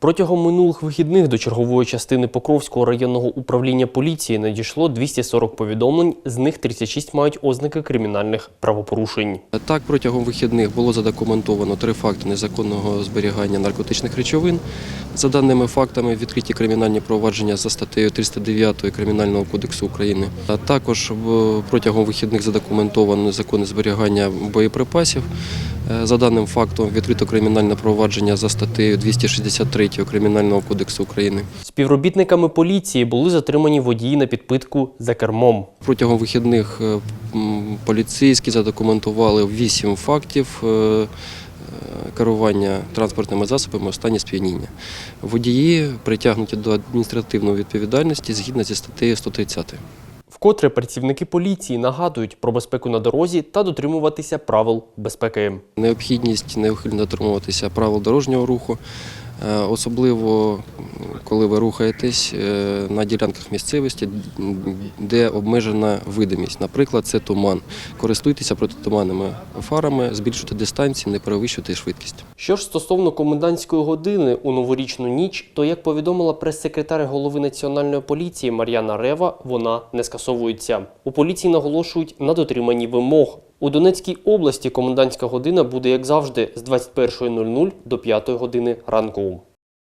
Протягом минулих вихідних до чергової частини Покровського районного управління поліції надійшло 240 повідомлень, з них 36 мають ознаки кримінальних правопорушень. Так, протягом вихідних було задокументовано три факти незаконного зберігання наркотичних речовин. За даними фактами, відкриті кримінальні провадження за статтею 309 Кримінального кодексу України. А також протягом вихідних задокументовано незаконне зберігання боєприпасів. Е, За даним фактом, відкрито кримінальне провадження за статтею 263 Кримінального кодексу України. Співробітниками поліції були затримані водії на підпитку за кермом. Протягом вихідних е, поліцейські задокументували вісім фактів е, керування транспортними засобами у стані сп'яніння. Водії притягнуті до адміністративної відповідальності згідно зі статтею 130. Вкотре працівники поліції нагадують про безпеку на дорозі та дотримуватися правил безпеки. Необхідність неухильно дотримуватися правил дорожнього руху, особливо коли ви рухаєтесь е, на ділянках місцевості, де обмежена видимість. Наприклад, це туман. Користуйтеся протитуманними фарами, збільшуйте дистанцію, не перевищуйте швидкість. Що ж стосовно комендантської години у новорічну ніч, то як повідомила прес-секретар голови національної поліції Мар'яна Рева, вона не скасовується. У поліції наголошують на дотриманні вимог. У Донецькій області комендантська година буде як завжди з 21.00 до 5 години ранку.